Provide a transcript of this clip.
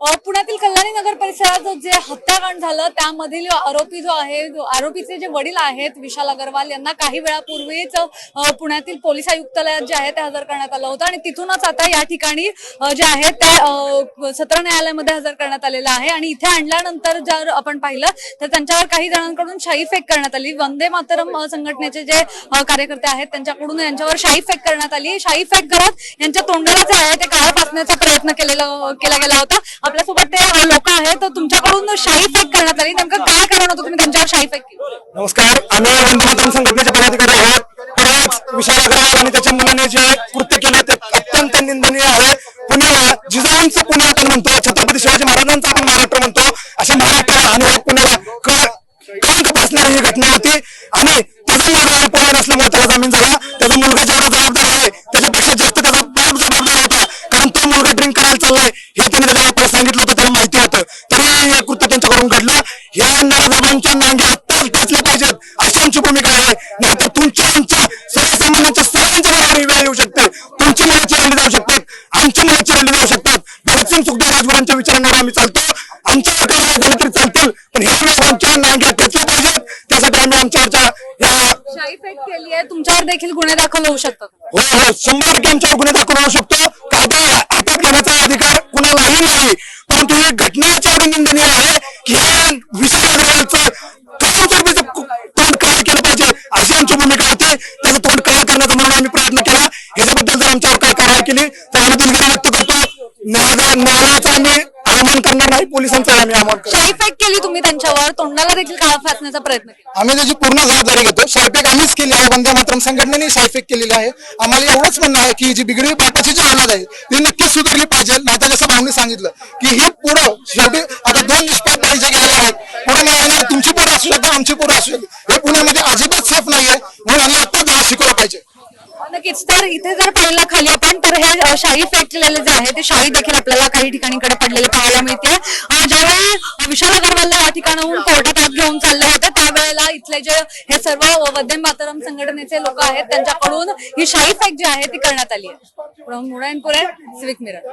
पुण्यातील कल्याणी नगर परिसरात जे हत्याकांड झालं त्यामधील आरोपी जो आहे आरोपीचे जे वडील आहेत विशाल अग्रवाल यांना काही वेळापूर्वीच पुण्यातील पोलीस आयुक्तालयात जे आहे ते हजर करण्यात आलं होतं. आणि तिथूनच आता या ठिकाणी जे आहे ते सत्र न्यायालयामध्ये हजर करण्यात आलेलं आहे. आणि इथे आणल्यानंतर जर आपण पाहिलं तर त्यांच्यावर काही जणांकडून शाही फेक करण्यात आली. वंदे मातरम संघटनेचे जे कार्यकर्ते आहेत त्यांच्याकडून यांच्यावर शाई फेक करण्यात आली. शाई फेक करत यांच्या तोंडाला जे आहे ते काळ फासण्याचा प्रयत्न केलेला केला गेला होता. आपल्यासोबत ते लोक आहेत तर तुमच्याकडून शाही फेक करण्यात आली. नेमकं काय कारण होतं तुम्ही त्यांच्यावर शाही फेक केली? नमस्कार आम्ही वंदे संघटनेचे पदाधिकारी आहोत. खरंच विशाल अग्रवाल आणि त्याच्या मुलाने जे कृत्य केलं ते अत्यंत निंदनीय आहे. पुण्याला जिजाऊंचं पुणे आपण म्हणतो छत्रपती शिवाजी महाराजांचा आपण महाराष्ट्र म्हणतो. अशा महाराष्ट्राला आणि पुण्याला क- कळंक बसणारी ही घटना होती. नराधमांच्या नांग्या आत्ताच टाचल्या पाहिजेत. अशी आमची भूमिका आहे. नाहीतर तुमच्या आमच्या सर्वसामान्यांच्या सर्वांच्या बरोबर ही वेळ येऊ शकते. तुमची मुलं चिरडली जाऊ शकतात आमची मुलं चिरडली जाऊ शकतात भगतसिंग सुखदेव राजगुरांच्या विचारांवर आम्ही चालतो. आमच्या प्रकारे झालं तरी चालतील. पण वेळेस आमच्या नांग्या टाचल्या पाहिजेत. त्यासाठी आम्ही आमच्या या शाई फेक केली आहे. तुमच्यावर देखील गुन्हे दाखल होऊ शकतात. हो हो. शंभर टक्के आमच्यावर गुन्हे दाखल होऊ शकतो. कायदा हातात घेण्याचा अधिकार कुणालाही नाही. परंतु ही घटनेच्या एवढी निंदनीय आहे की या विषय कायमस्वरूपीचं तोंड केलं पाहिजे. अशी आमची भूमिका होती. त्याचं तोंड करण्याचा म्हणून आम्ही प्रयत्न केला. ह्याच्याबद्दल जर आमच्यावर काय कारवाई केली तर आम्ही दिलगिरी व्यक्त करतो. न्याय न्यायालयाचा आम्ही अवमान करणार नाही. पोलिसांचा आम्ही अवमान करतो शाई फेक केली तुम्ही त्यांच्यावर. तोंडाला देखील काळा फासण्याचा प्रयत्न केला. आम्ही त्याची पूर्ण जबाबदारी घेतो. शायफेक आम्हीच केली आहे. वंदे मातरम संघटनेने शायफेक केलेली आहे. आम्हाला एवढंच म्हणणं आहे की जी बिगडी बापाची जी हालत आहे ती नक्कीच सुधारली पाहिजे. जसं भावनी सांगितलं की ही पुढं शेवटी तर इथे जर पाहिला खाली आपण तर हे शाही शाई फेक केलेले जे आहे ते शाही देखील आपल्याला काही ठिकाणीकडे पडलेले पाहायला मिळते. ज्यावेळी विशाल अग्रवालला या ठिकाणाहून कोर्टात आत घेऊन चालले होते त्यावेळेला इथले जे हे सर्व वंदे मातरम संघटनेचे लोक आहेत त्यांच्याकडून ही शाही फेक जी आहे ती करण्यात आली आहे. मुळानपुरे सिविक मिरर